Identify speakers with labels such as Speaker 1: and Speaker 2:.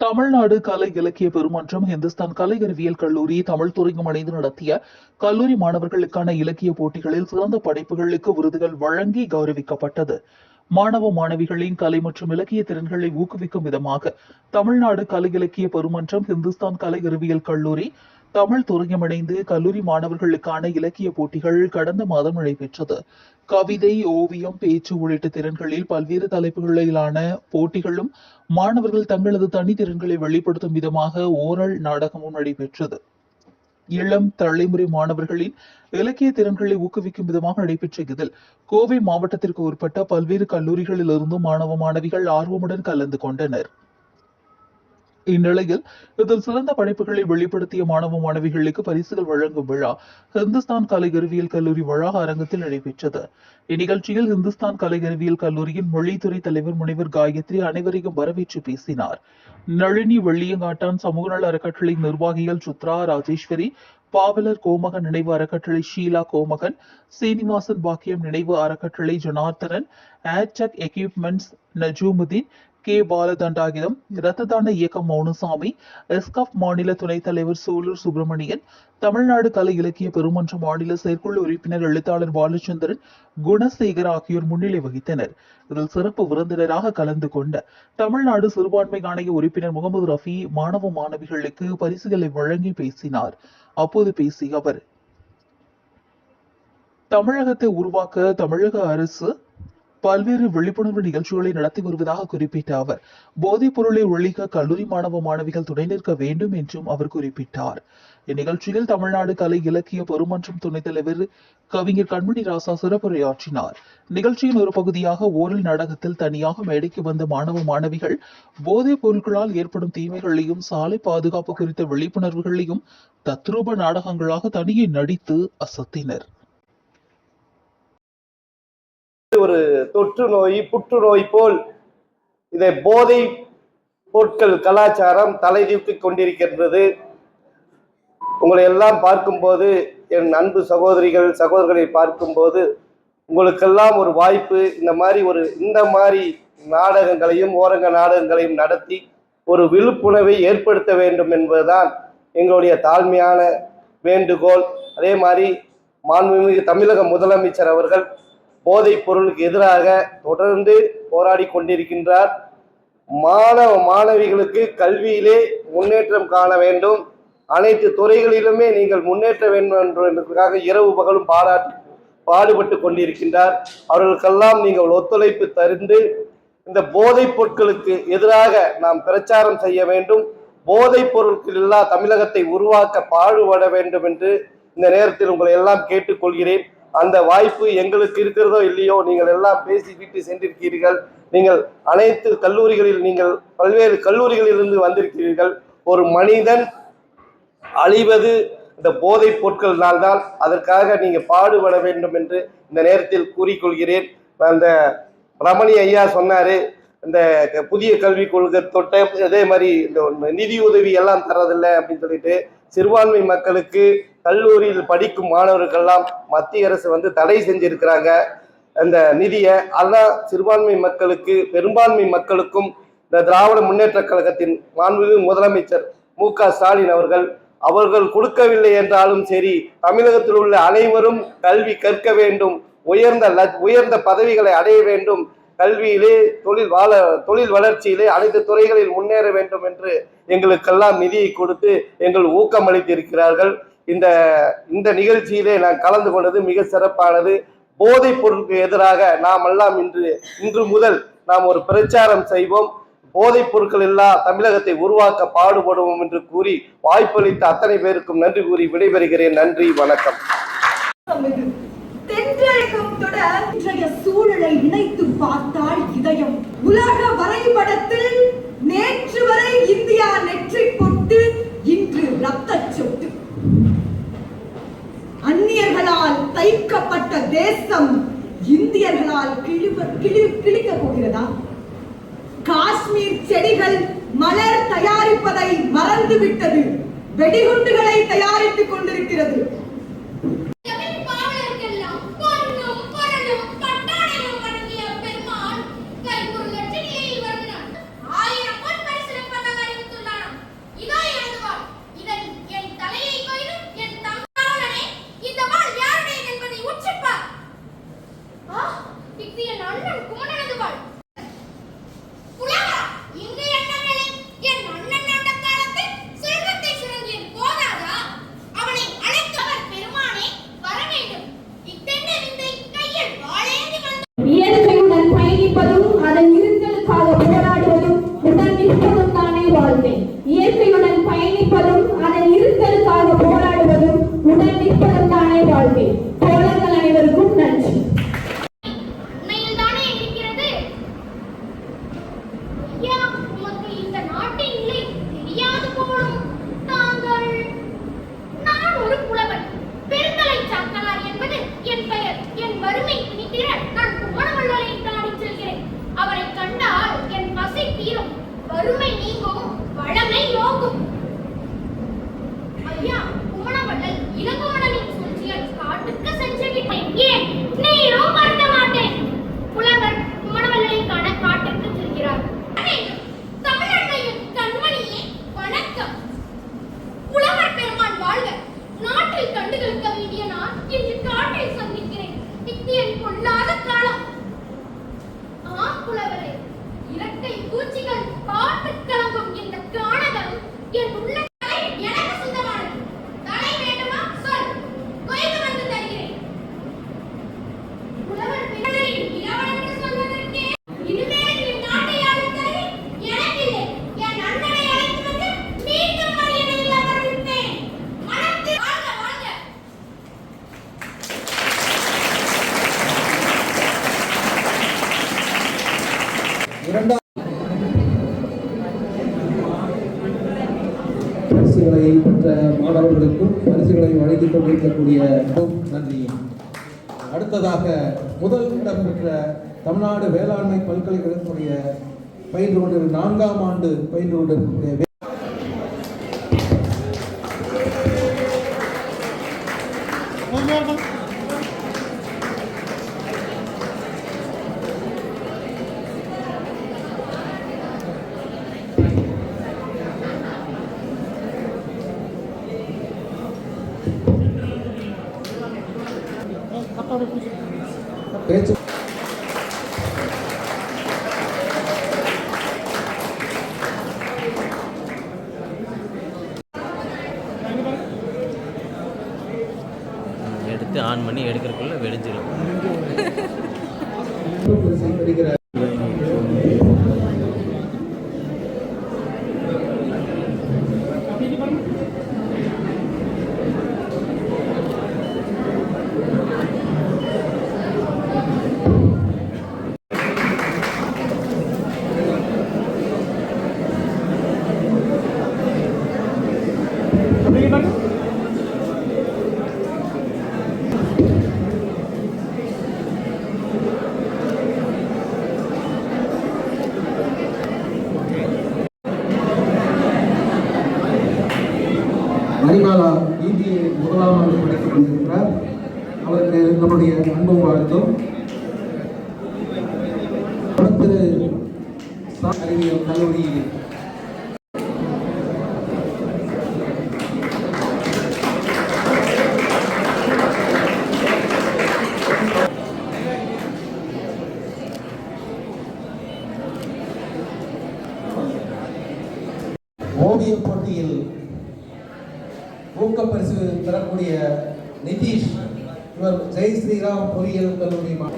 Speaker 1: தமிழ்நாடு கலை இலக்கிய பெருமன்றம் இந்துஸ்தான் கலை அறிவியல் கல்லூரி தமிழ் துறையும் இணைந்து நடத்திய கல்லூரி மாணவர்களுக்கான இலக்கிய போட்டிகளில் சிறந்த படைப்புகளுக்கு விருதுகள் வழங்கி கௌரவிக்கப்பட்டது. மாணவ மாணவிகளின் கலை மற்றும் இலக்கிய திறன்களை ஊக்குவிக்கும் விதமாக தமிழ்நாடு கலை இலக்கிய பெருமன்றம் இந்துஸ்தான் கலை அறிவியல் கல்லூரி தமிழ் துறையமடைந்து கல்லூரி மாணவர்களுக்கான இலக்கிய போட்டிகள் கடந்த மாதம் நடைபெற்றது. கவிதை ஓவியம் பேச்சு உள்ளிட்ட திறன்களில் பல்வேறு தலைப்புகளிலான போட்டிகளும் மாணவர்கள் தங்களது தனித்திறன்களை வெளிப்படுத்தும் விதமாக ஓரல் நாடகமும் நடைபெற்றது. இளம் தலைமுறை மாணவர்களின் இலக்கிய திறன்களை ஊக்குவிக்கும் விதமாக நடைபெற்ற இதில் கோவை மாவட்டத்திற்கு உட்பட்ட பல்வேறு கல்லூரிகளிலிருந்தும் மாணவ மாணவிகள் ஆர்வமுடன் கலந்து கொண்டனர். இந்நிலையில் இதில் சிறந்த படைப்புகளை வெளிப்படுத்திய மாணவ மாணவிகளுக்கு பரிசுகள் வழங்கும் விழா ஹிந்துஸ்தான் கலை அறிவியல் கல்லூரி வளாக அரங்கத்தில் நடைபெற்றது. இந்நிகழ்ச்சியில் ஹிந்துஸ்தான் கலை அறிவியல் கல்லூரியின் மொழித்துறை தலைவர் முனைவர் காயத்ரி அனைவரையும் வரவேற்று பேசினார். நளினி வெள்ளியங்காட்டான் சமூக நல அறக்கட்டளை நிர்வாகிகள் சுத்ரா ராஜேஸ்வரி பாவலர் கோமகன் நினைவு அறக்கட்டளை ஷீலா கோமகன் சீனிவாசன் பாக்கியம் நினைவு அறக்கட்டளை Janarthanan Airtech equipments Najumudeen K. பாலதண்டாகிதம் இரத்த தான இயக்கம் மௌனசாமி எஸ்காப் மாநில துணைத் தலைவர் சூலூர் சுப்பிரமணியன் தமிழ்நாடு கலை இலக்கிய பெருமன்ற மாநில செயற்குழு உறுப்பினர் எழுத்தாளர் பாலச்சந்திரன் குணசேகர் ஆகியோர் முன்னிலை வகித்தனர். இதில் சிறப்பு விருந்தினராக கலந்து கொண்ட தமிழ்நாடு சிறுபான்மை ஆணைய உறுப்பினர் முகமது ரஃபி மாணவ மாணவிகளுக்கு பரிசுகளை வழங்கி பேசினார். அப்போது பேசிய அவர் தமிழகத்தை உருவாக்க தமிழக அரசு பல்வேறு விழிப்புணர்வு நிகழ்ச்சிகளை நடத்தி வருவதாக குறிப்பிட்ட அவர் போதைப் பொருளை ஒழிக்க கல்லூரி மாணவ மாணவிகள் துணை நிற்க வேண்டும் என்றும் அவர் குறிப்பிட்டார். இந்நிகழ்ச்சியில் தமிழ்நாடு கலை இலக்கிய பெருமன்றம் துணைத் தலைவர் கவிஞர் கண்மணி ராசா சிறப்புரையாற்றினார். நிகழ்ச்சியின் ஒரு பகுதியாக ஓரில் நாடகத்தில் தனியாக மேடைக்கு வந்த மாணவ மாணவிகள் போதைப் பொருட்களால் ஏற்படும் தீமைகளையும் சாலை பாதுகாப்பு குறித்த விழிப்புணர்வுகளையும் தத்ரூப நாடகங்களாக தனியே நடித்து அசத்தினர்.
Speaker 2: ஒரு தொற்று நோய் புற்றுநோய் போல் இதை போதை பொருட்கள் கலாச்சாரம் தலை தூக்கி கொண்டிருக்கின்றது. உங்களை எல்லாம் பார்க்கும்போது என் அன்பு சகோதரிகள் சகோதரர்களை பார்க்கும்போது உங்களுக்கெல்லாம் ஒரு வாய்ப்பு இந்த மாதிரி ஒரு இந்த மாதிரி நாடகங்களையும் ஓரங்க நாடகங்களையும் நடத்தி ஒரு விழிப்புணர்வை ஏற்படுத்த வேண்டும் என்பதுதான் எங்களுடைய தாழ்மையான வேண்டுகோள். அதே மாதிரி மாண்புமிகு தமிழக முதலமைச்சர் அவர்கள் போதைப் பொருளுக்கு எதிராக தொடர்ந்து போராடி கொண்டிருக்கின்றார். மாணவ மாணவிகளுக்கு கல்வியிலே முன்னேற்றம் காண வேண்டும். அனைத்து துறைகளிலுமே நீங்கள் முன்னேற்ற வேண்டும் என்பதற்காக இரவு பகலும் பாராட்டி பாடுபட்டு கொண்டிருக்கின்றார். அவர்களுக்கெல்லாம் நீங்கள் ஒத்துழைப்பு தருந்து இந்த போதைப் பொருட்களுக்கு எதிராக நாம் பிரச்சாரம் செய்ய வேண்டும். போதைப் பொருட்கள் இல்லா தமிழகத்தை உருவாக்க பாடுபட வேண்டும் என்று இந்த நேரத்தில் உங்களை எல்லாம் கேட்டுக்கொள்கிறேன் அந்த வாய்ப்பு எங்களுக்கு இருக்கிறதோ இல்லையோ நீங்கள் எல்லாம் பேசிவிட்டு சென்றிருக்கிறீர்கள். நீங்கள் அனைத்து கல்லூரிகளில் நீங்கள் பல்வேறு கல்லூரிகளிலிருந்து வந்திருக்கிறீர்கள். ஒரு மனிதன் அழிவது இந்த போதைப் பொருட்களினால் தான் அதற்காக நீங்கள் பாடுபட வேண்டும் என்று இந்த நேரத்தில் கூறிக்கொள்கிறேன். அந்த ரமணி ஐயா சொன்னாரு இந்த புதிய கல்விக் கொள்கை தொட்ட அதே மாதிரி இந்த நிதி உதவி எல்லாம் தரதில்லை அப்படின்னு சொல்லிட்டு சிறுபான்மை மக்களுக்கு கல்லூரியில் படிக்கும் மாணவர்கள்லாம் மத்திய அரசு வந்து தடை செஞ்சிருக்கிறாங்க. அந்த நிதியை அதான் சிறுபான்மை மக்களுக்கு பெரும்பான்மை மக்களுக்கும் இந்த திராவிட முன்னேற்ற கழகத்தின் மாண்புமிகு முதலமைச்சர் மு க ஸ்டாலின் அவர்கள் அவர்கள் கொடுக்கவில்லை என்றாலும் சரி தமிழகத்தில் உள்ள அனைவரும் கல்வி கற்க வேண்டும் உயர்ந்த உயர்ந்த பதவிகளை அடைய வேண்டும் கல்வியிலே தொழில் வாழ தொழில் வளர்ச்சியிலே அனைத்து துறைகளில் முன்னேற வேண்டும் என்று எங்களுக்கெல்லாம் நிதியை கொடுத்து எங்கள் ஊக்கமளித்திருக்கிறார்கள். இந்த இந்த நிகழ்ச்சியிலே நான் கலந்து கொண்டது மிக சிறப்பானது. போதைப் பொருளுக்கு எதிராக நாம் எல்லாம் இன்று இன்று முதல் நாம் ஒரு பிரச்சாரம் செய்வோம். போதைப் பொருட்கள் இல்லா தமிழகத்தை உருவாக்க பாடுபடுவோம் என்று கூறி வாய்ப்பளித்த அத்தனை பேருக்கும் நன்றி கூறி விடைபெறுகிறேன். நன்றி வணக்கம்.
Speaker 3: சூழலை இணைத்து பார்த்தால் இதயம் உலக வரைபடத்தில் நேற்று வரை இந்தியா நெற்றி தைக்கப்பட்ட தேசம் இந்தியர்களால் கிழிவ கிளி கிழிக்க போகிறதா? காஷ்மீர் செடிகள் மலர் தயாரிப்பதை மறந்துவிட்டது. வெடிகுண்டுகளை தயாரித்துக் கொண்டிருக்கிறது.
Speaker 4: என் பெயர் என் வறுமை நான் குமணவள்ளலை தாடி செல்கிறேன். அவரை கண்டால் என் பசி தீரும். வறுமை நீங்கும் வளமை யோகும் ஐயா குமணவள்ளல் இளங்குமணனின் சூழ்ச்சியால் காட்டுக்கு சென்று விட்டேன். ஏன்? நீரும்
Speaker 5: பெற்ற மாணவர்களுக்கும் பரிசுகளை வழங்கிக் கொண்டிருக்கக்கூடிய நன்றி அடுத்ததாக முதல் இடம் பெற்ற தமிழ்நாடு வேளாண்மை பல்கலைக்கழகத்துடைய பயின்று கொண்டிருக்கிற நான்காம் ஆண்டு பயின்று கொண்டிருக்கக்கூடிய Thank you. பேச்சு.
Speaker 6: எடுத்து ஆன் பண்ணி எடுக்கிறதுக்குள்ள வெடிஞ்சிடும்
Speaker 5: மணிமாலா இந்திய முதலாம் ஆண்டு படித்துக் கொண்டிருக்கிறார். அவருக்கு நம்முடைய அன்பு வாழ்த்தும். திரு அறிவியல் கல்லூரியில் இவர் ஜெய் ஸ்ரீராம் பொறியியல் கல்லூரி மா-